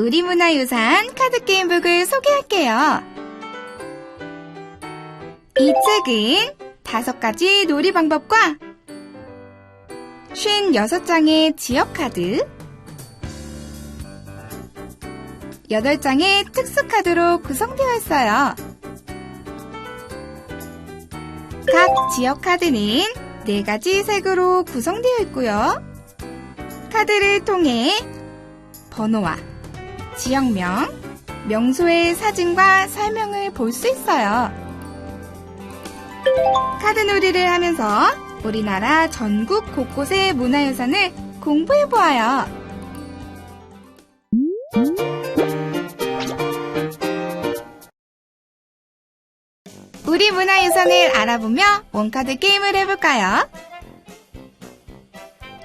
우리 문화유산 카드게임북을 소개할게요. 이 책은 다섯 가지 놀이 방법과 56장의 지역카드, 8장의 특수카드로 구성되어 있어요. 각 지역카드는 4가지 색으로 구성되어 있고요. 카드를 통해 번호와 지역명, 명소의 사진과 설명을 볼 수 있어요. 카드놀이를 하면서 우리나라 전국 곳곳의 문화유산을 공부해보아요. 우리 문화유산을 알아보며 원카드 게임을 해볼까요?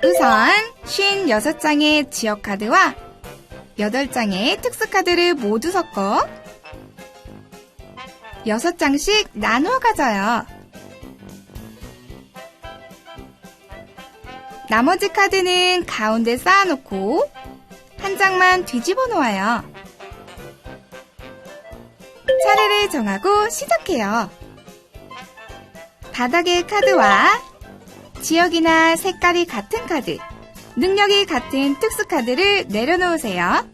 우선 56장의 지역카드와 8장의 특수카드를 모두 섞어 6장씩 나누어 가져요. 나머지 카드는 가운데 쌓아놓고 한 장만 뒤집어 놓아요. 차례를 정하고 시작해요. 바닥의 카드와 지역이나 색깔이 같은 카드, 능력이 같은 특수 카드를 내려놓으세요.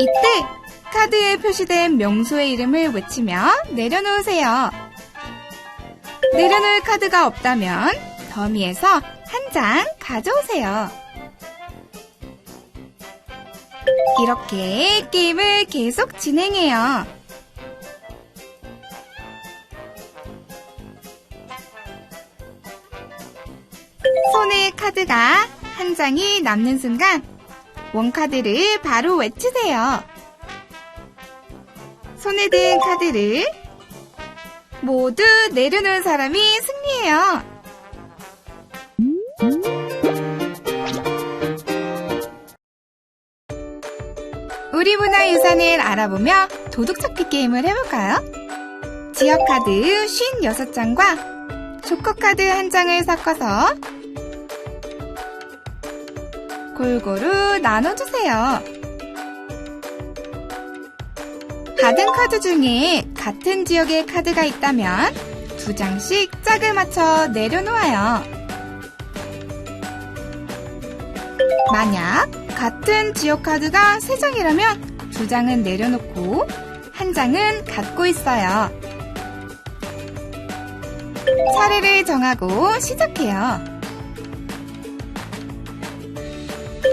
이때 카드에 표시된 명소의 이름을 외치며 내려놓으세요. 내려놓을 카드가 없다면 더미에서 한 장 가져오세요. 이렇게 게임을 계속 진행해요. 손에 카드가 한 장이 남는 순간 원카드를 바로 외치세요. 손에 든 카드를 모두 내려놓은 사람이 승리해요. 우리 문화 유산을 알아보며 도둑 찾기 게임을 해볼까요? 지역 카드 56장과 조커 카드 한 장을 섞어서 골고루 나눠주세요. 받은 카드 중에 같은 지역의 카드가 있다면 두 장씩 짝을 맞춰 내려놓아요. 만약 같은 지역 카드가 세 장이라면 두 장은 내려놓고 한 장은 갖고 있어요. 차례를 정하고 시작해요.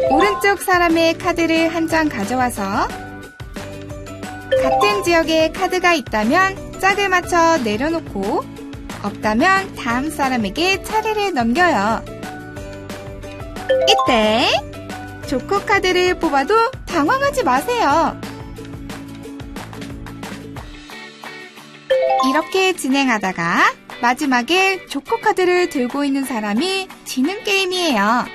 오른쪽 사람의 카드를 한 장 가져와서 같은 지역에 카드가 있다면 짝을 맞춰 내려놓고 없다면 다음 사람에게 차례를 넘겨요. 이때 조커 카드를 뽑아도 당황하지 마세요. 이렇게 진행하다가 마지막에 조커 카드를 들고 있는 사람이 지는 게임이에요.